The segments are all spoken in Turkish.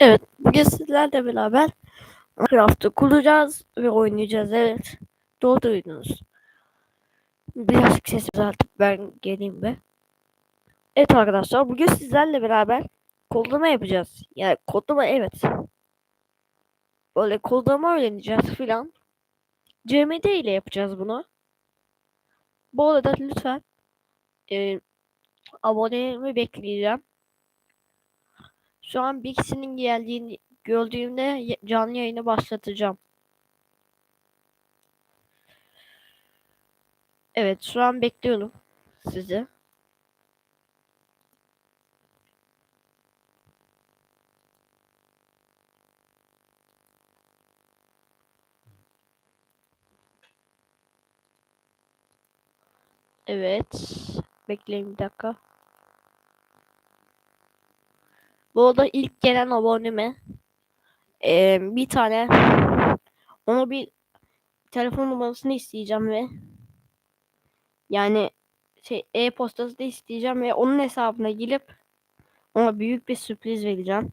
Evet, bugün sizlerle beraber Minecraft'ı kuracağız ve oynayacağız. Evet, doğru duydunuz. Birazcık ses düzeltip ben geleyim be. Evet arkadaşlar, bugün sizlerle beraber kodlama yapacağız. Yani kodlama evet. Böyle kodlama öğreneceğiz filan. CMD ile yapacağız bunu. Bu arada lütfen e, abonemi bekleyeceğim. Şu an bir kişinin geldiğini gördüğümde canlı yayını başlatacağım. Evet şu an bekliyorum sizi. Evet. Bekleyin bir dakika. Bu arada ilk gelen aboneme e, bir tane ona bir telefon numarasını isteyeceğim ve yani şey e-postası da isteyeceğim ve onun hesabına girip ona büyük bir sürpriz vereceğim.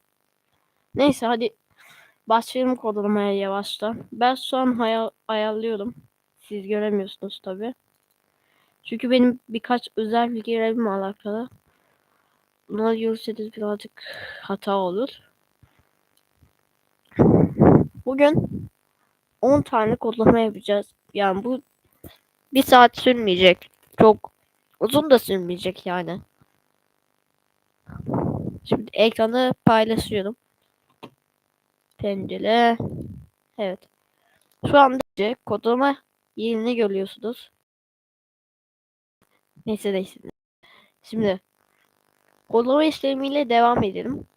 Neyse hadi başlayalım kodlamaya yavaştan. Ben şu an hayal, ayarlıyorum. Siz göremiyorsunuz tabi. Çünkü benim birkaç özel bilgilerimle alakalı. Bunları görürseniz birazcık hata olur. Bugün 10 tane kodlama yapacağız. Yani bu bir saat sürmeyecek. Çok uzun da sürmeyecek yani. Şimdi ekranı paylaşıyorum. Pencere. Evet. Şu anda kodlama yerini görüyorsunuz. Neyse neyse. Şimdi kodlama işlemiyle devam edelim.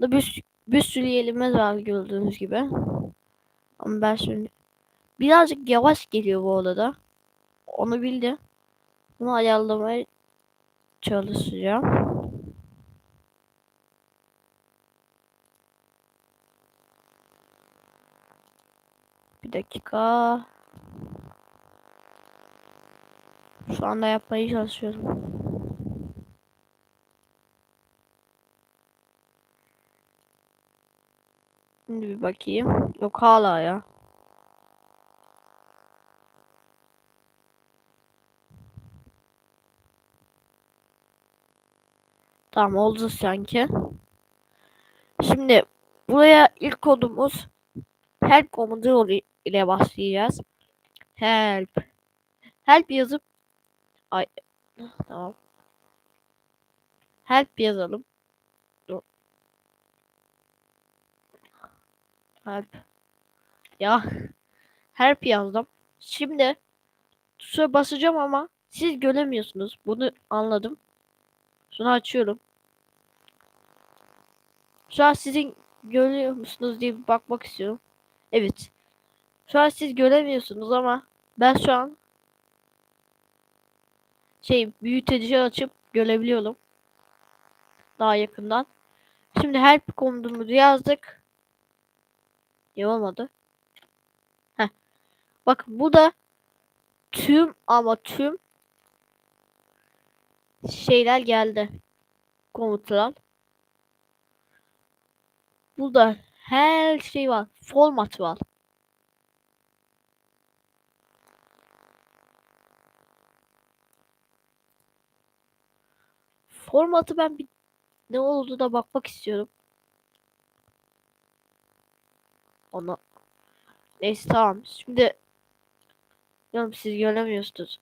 Da bir, bir sürü yerimiz var gördüğünüz gibi. Ama ben şimdi birazcık yavaş geliyor bu arada. Onu bildim. Bunu ayarlamaya çalışacağım. Bir dakika. Şu anda yapmaya çalışıyorum. Şimdi bir bakayım. Yok hala ya. Tamam oldu sanki. Şimdi buraya ilk kodumuz help komutu ile başlayacağız. Help. Help yazıp ay tamam. Help yazalım. Help. Ya help yazdım. Şimdi tuşa basacağım ama siz göremiyorsunuz. Bunu anladım. Şunu açıyorum. Şu an sizin görüyor musunuz diye bir bakmak istiyorum. Evet. Şu an siz göremiyorsunuz ama ben şu an şey büyüteci açıp görebiliyorum. Daha yakından. Şimdi help komutumuzu yazdık. Yapamadı. Heh. Bak bu da tüm ama tüm şeyler geldi. Komutlar. Burada her şey var. Format var. Formatı ben bir ne oldu da bakmak istiyorum. Ona. Neyse tamam. Şimdi Bilmiyorum siz göremiyorsunuz.